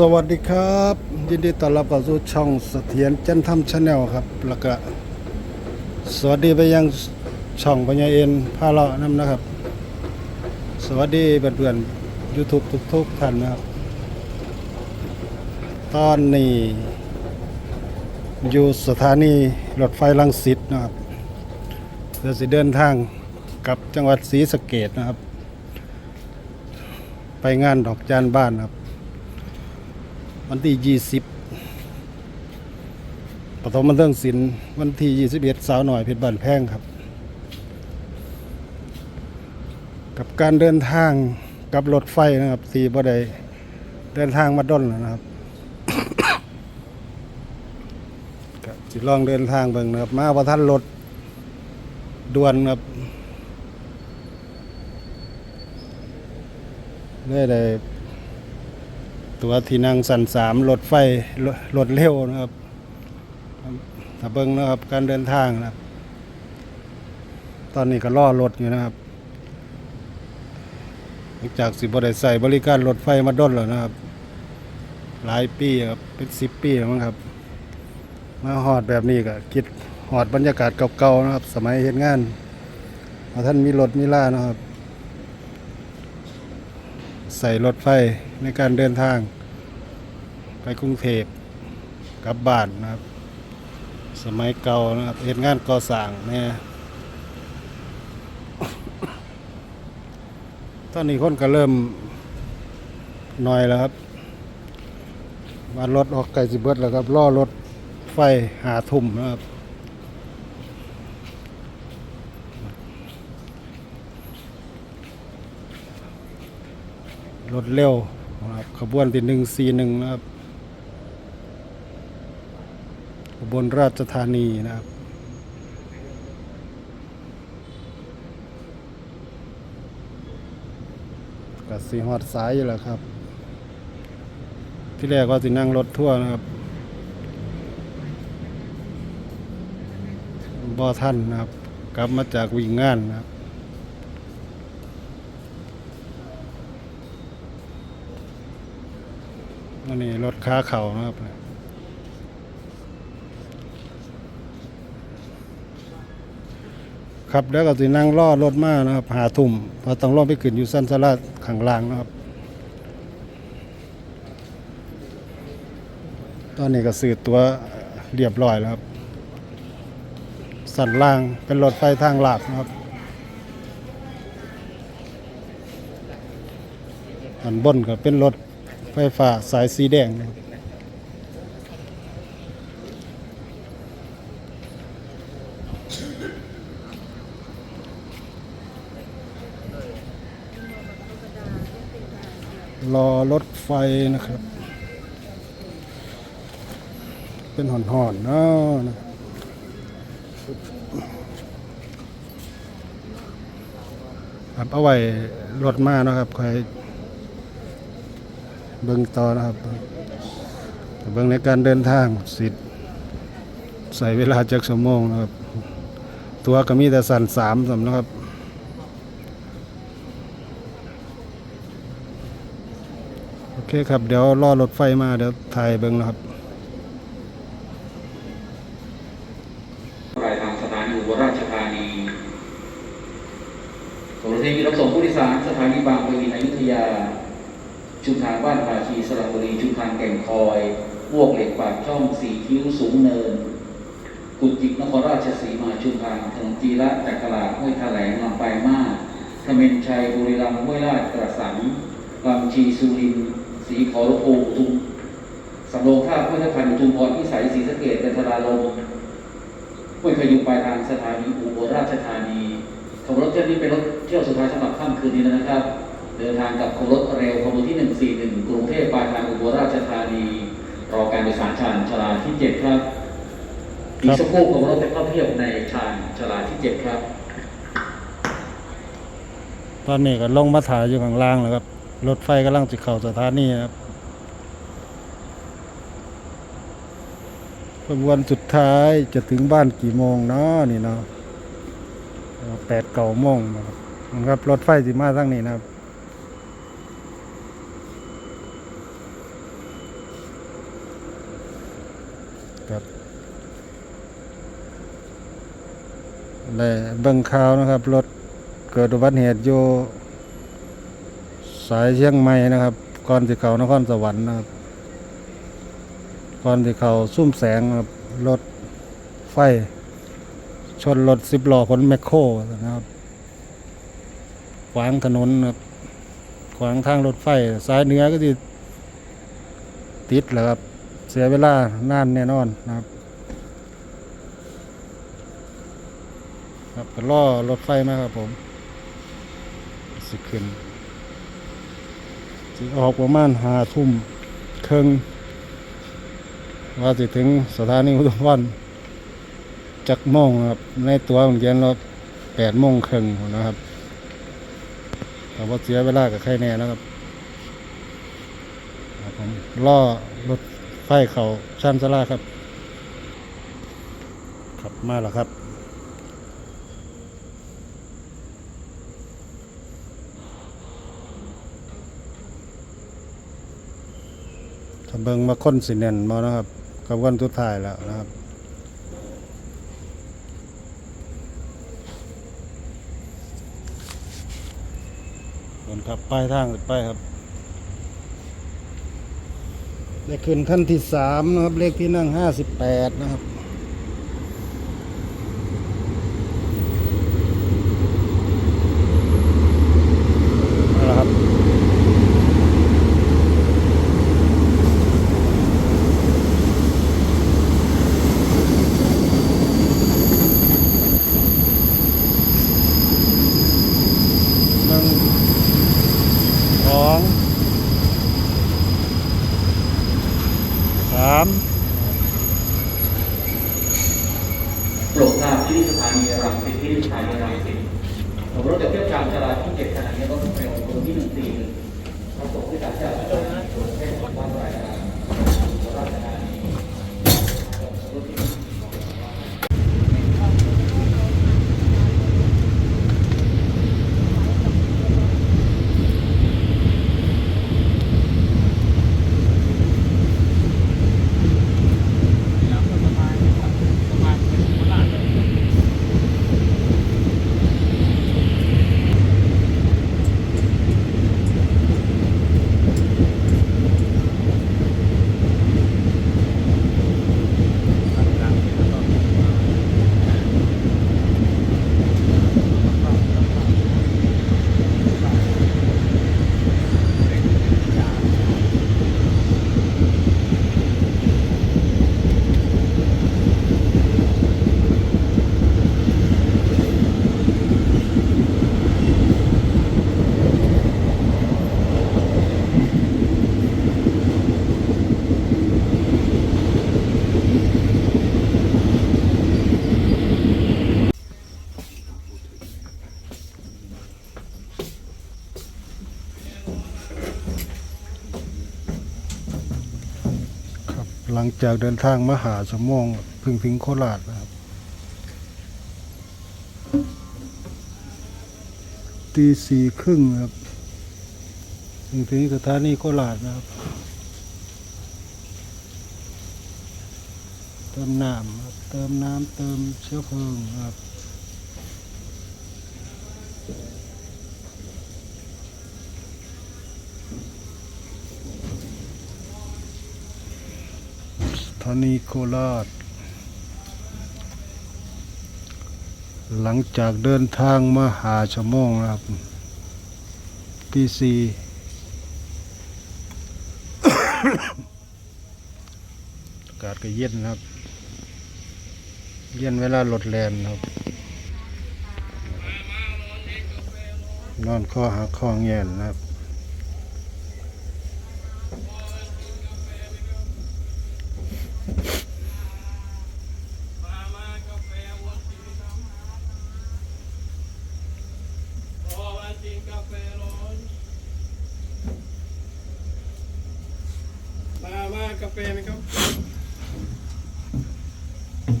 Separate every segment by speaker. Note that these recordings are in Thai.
Speaker 1: สวัสดีครับ ยินดีต้อนรับเข้าสู่ช่องเสถียรจันทำชาแนลครับแล้วก็สวัสดีไปยังช่องปัญญาเอ็นพาเลาะน้ำนะครับ สวัสดีเพื่อนๆ YouTube ทุกๆท่านนะครับ ตอนนี้ อยู่สถานีรถไฟลังสิตนะครับเพื่อสิเดินทางกลับจังหวัดศรีสะเกดนะครับ ไปงานดอกจานบ้านครับ วันที่ 20ปฐมบันเทิงศิลป์วันที่ 21 สาวหน่อยเพชรบ้านแพงครับ กับการเดินทางกับรถไฟนะครับสีบ่ได้เดินทางมาด้นนะครับก็สิลองเดินทางเบิ่งนะครับ มาว่าท่านรถด่วนครับเลยได้ ตัวที่นั่งสันสามรถไฟรถเร็วนะครับถ้าเบิงนะครับการเดินทางนะครับ ตอนนี้ก็ล่อรถอยู่นะครับหลังจากสิบได้ใส่บริการรถไฟมาด้นแล้วนะครับ หลายปีครับเป็นสิบปีแล้วมั้งครับ มาหอดแบบนี้ก็คิดหอดบรรยากาศเก่าๆนะครับ สมัยเห็นงานท่านมีรถมีล่านะครับ ใส่รถไฟในการเดินทาง ไปกรุงเทพกลับบ้านนะครับ สมัยเก่านะครับเหตุงานก่อสร้างเนี่ยตอนนี้คนก็เริ่มหน่อยแล้วครับมารถออกไก่สิเบิดแล้วครับล่อรถไฟหาทุ่มนะครับ รถเร็วนะครับขบวนที่หนึ่งสี่หนึ่งนะครับขบวนราชธานีนะครับกับสีหอดสายอยู่แล้วครับ ที่แรกก็สินั่งรถทั่วนะครับบ่ท่านนะครับ กลับมาจากวิ่งงานนะครับ อันนี้รถค้าเข่านะครับครับแล้วก็สินั่งล่อรถมานะครับหาทุ่มพอต้องล่อไปขึ้นอยู่สั้นสลาดข้างล่างนะครับ ตอนนี้ก็สื่อตัวเรียบร้อยแล้วครับ สันล่างเป็นรถไฟทางลาดนะครับ อันบนก็เป็นรถ ไฟฟ้าสายสีแดงนะครับรอรถไฟนะครับ เป็นหอนๆเนาะนะครับเอาไว้รถมานะครับคอย เบื้องต่อนะครับ เบื้องในการเดินทางสิทธ์ใส่เวลาจากชั่วโมงนะครับ ตัวก็มีแต่สั่นสามสำนะครับโอเคครับ เดี๋ยวรอรถไฟมาเดี๋ยวถ่ายเบิ่งนะครับ
Speaker 2: รายทางสถานีอุบลราชธานีโสรเทวีรับส่งผู้โดยสารสถานีบางปะอินอยุธยา ชุมทางบ้านภาชีสระบุรี ชุมทางแก่งคอยพวกเหล็กปากช่องสีคิ้วสูงเนิน กุจิกนครราชสีมาชุมทางถนนจีระจักรลาห้วยแถลงลำปลายมาทเมนชัยบุรีรัมย์ห้วยลาดกระสังลำชีสุรินสีขอรภูอุทุมสำโรงท่าพุทธพันธ์อุทุมพรพิสัยศรีสะเกษเป็นทราลมห้วยขยุงปลายทางสถานีอุบลราชธานีขบรถเที่ยวนี้เป็นรถเที่ยวสุดท้ายสำหรับค่ำคืนนี้แล้วนะครับ เดินทางกับขบวนรถเร็วขบวนที่ 141 กรุงเทพปลายทางอุบลราชธานี รอการโดยสารชานชาลาที่ 7 ครับอีกสักครู่ขบวนรถจะเข้าเทียบในชานชาลาที่ 7 ครับ
Speaker 1: ตอนนี้ก็ลงมาถ่ายอยู่ข้างล่างแล้วครับ รถไฟกำลังจะเข้าสถานีนะครับขบวนสุดท้ายจะถึงบ้านกี่โมงเนาะนี่เนาะแปดเก้าโมงนะครับนะครับรถไฟสิมาทางนี้นะครับ ได้เบิ่งข่าวนะครับ รถเกิดอุบัติเหตุอยู่สายเชียงใหม่นะครับก่อนสิเขานครสวรรค์นะครับก่อนที่เขาซุ่มแสงครับรถไฟ ชนรถสิบล้อขนแมคโครนะครับขวางถนนครับขวางทางรถไฟ สายเหนือก็ที่ติดแหล้วครับ เสียเวลานานแน่นอนนะครับ ครับก็ล่อรถไฟมาครับผมสิขึ้นสิออกประมาณหาทุ่มครึ่งว่าสิถึงสถานีอุดมวันจักโมงครับ ในตัวมันเขียนรถแปดโมงครึ่งนะครับแต่ว่าเสียเวลากับใครแน่นะครับขับผมล่อรถไฟเขาชันสลาครับ ขับมาแล้วครับ ถ้าเบิ่งมาค้นสิแน่นมานะครับกับวันสุดท้ายแล้วนะครับคนขับป้ายทางไปครับได้ขึ้นขั้นที่สามนะครับ เลขที่นั่งห้าสิบแปดนะครับ เอาละครับ หนึ่งส องสาม
Speaker 2: โปรดทราบที่สถานีรังสิตที่สถานีรังสิตรถจะเที่ยวกางจราลาที่เจ็ดขนาดนี้รถเร็วตรงที่หนึ่งสี่หนึ่งประสบที่การจากสถานีรถเทศบาลรายการ
Speaker 1: หลังจากเดินทางมาหาสมองพึ่งถึงโคราชนะครับ ตีสี่ครึ่งครับ ถึงถึงสถานีโคราชนะครับเติมน้ำเติมน้ำเติมเชื้อเพลิงครับ สถานีโคราช หลังจากเดินทางมาหาชั่วโมงนะครับตีสี่อากาศก็เย็นนะครับ เย็นเวลารถแลนครับ นอนข้อหาข้อแงนนะครับ
Speaker 3: มามากาแฟวนกินครับรอมากินกาแฟร้อนมามากาแฟไหมครับ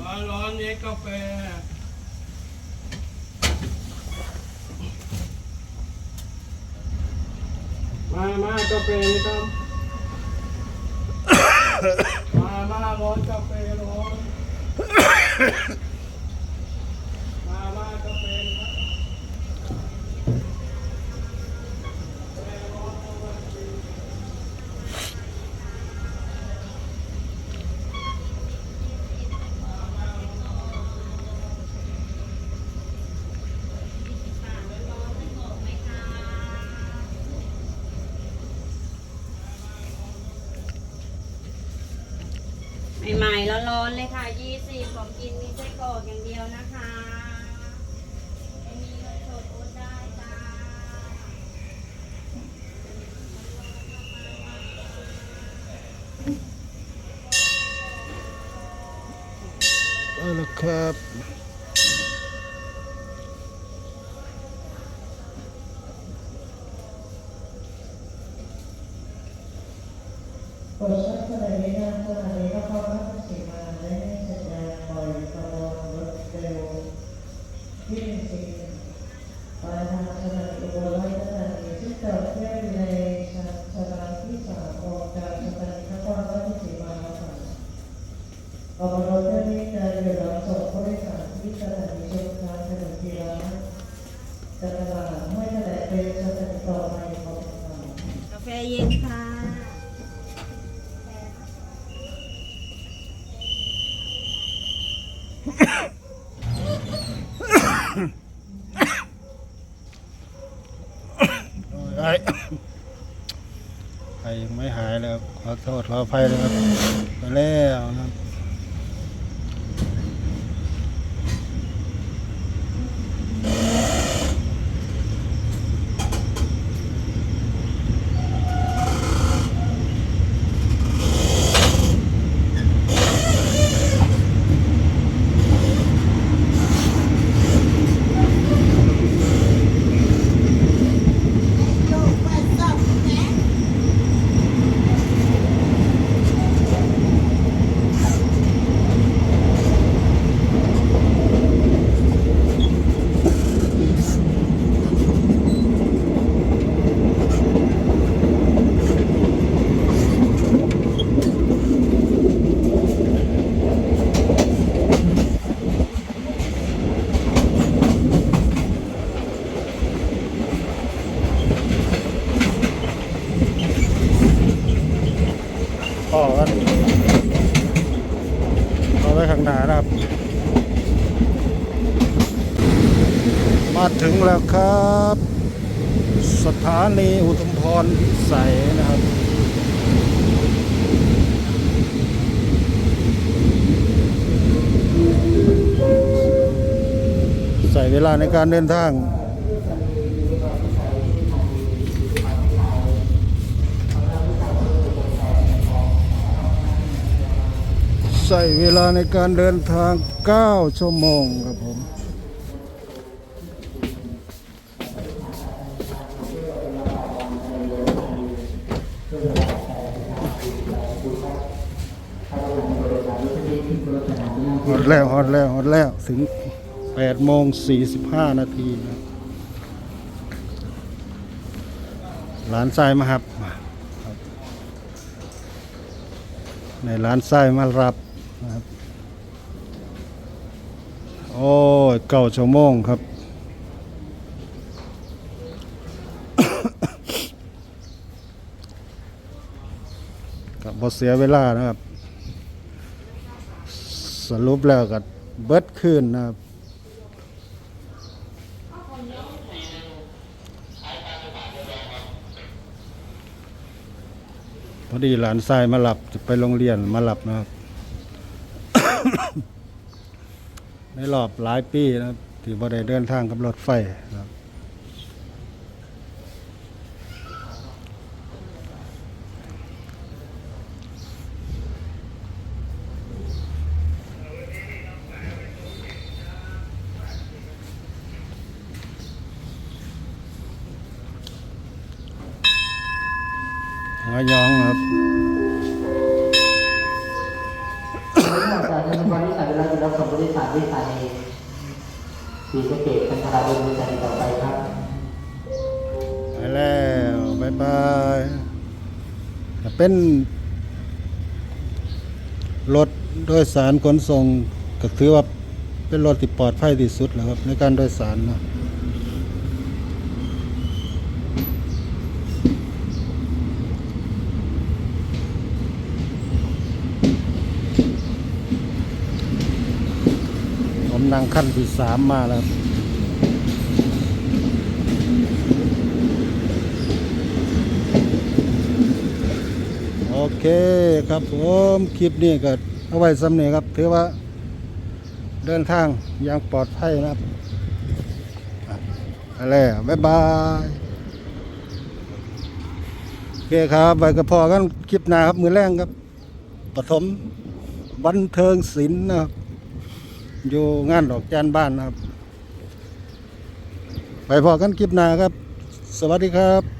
Speaker 3: ร้อนร้อนนี้ กาแฟมามากาแฟไหมครับ มามาร้อนกาแฟร้อน
Speaker 4: ร้อนๆเลยค่ะยี่สิบของกินมีไส้กรอกอย่างเดียวนะคะไม่มีเงินสดโอนได้จ้า
Speaker 1: เอาละครับ
Speaker 5: โปรดใช้ขณะนี้นะขณะนี้นครราชสีมาได้ให้สัญญาปล่อยกระบวนรถเร็วที่หนึ่งสี่ปลายทางสถานีอุบลราชธานีซึ่จอดเทียบอยู่ในสถานที่สามของการสถานีนครราชสีมาค่ะกบรถเที่ยวนี้จะอยู่รับส่งผู้โดยสารที่สถานีชุมทางถนนพีระจัตลาดห้วยแถลงเป็นสถานีต่อไปของ
Speaker 4: กาแฟเย็นค่ะ
Speaker 1: ไอ้ไอ้ยังไม่หายเลยครับขอโทษขออภัยเลยครับไปแล้วนะครับ พ่อกันเอาไว้ข้างหน้านะครับ มาถึงแล้วครับ สถานีอุทุมพรพิ สัยนะครับใส่เวลาในการเดินทางใส่เวลาในการเดินทาง 9 ชั่วโมงครับผม ฮอดแล้วฮอดแล้วฮอดแล้วถึง8โมง45นาทีนะหลานทรายมาครับครับ ในร้านทรายมารับนะครับ โอ้ยเก้าชั่วโมงครับกับบเสียเวลานะครับ สรุปแล้วก็เบิดขึ้นนะครับพอดีหลานชายมาหลับจะไปโรงเรียนมาหลับนะครับ ในรอบหลายปีนะครับที่บ่ได้เดินทางกับรถไฟนะครับ ยองครับ
Speaker 5: จากนั้นวันที่สามเราจะรับส่งผู้โดยสารที่สถานีสีสเกตเป็นพาราเดินสถานีต่อไปครับ
Speaker 1: ไปแล้วบายบายเป็นรถโดยสารขนส่งก็ถือว่าเป็นรถที่ปลอดภัยที่สุดแล้วครับ ในการโดยสารนะ ผมนั่งขั้นที่สามมาแล้วครับโอเคครับผมคลิปนี้ก็เอาไว้สำเนียครับ ถือว่าเดินทางอย่างปลอดภัยนะครับอะไระบ๊ายบายโอเคครับไว้กับพอกันคลิปหน้าครับ มือแรงครับปฐมบันเทิงศิลป์นะครับ อยู่งานดอกจานบ้านนะครับ ไปพอกันคลิปหน้าครับ สวัสดีครับ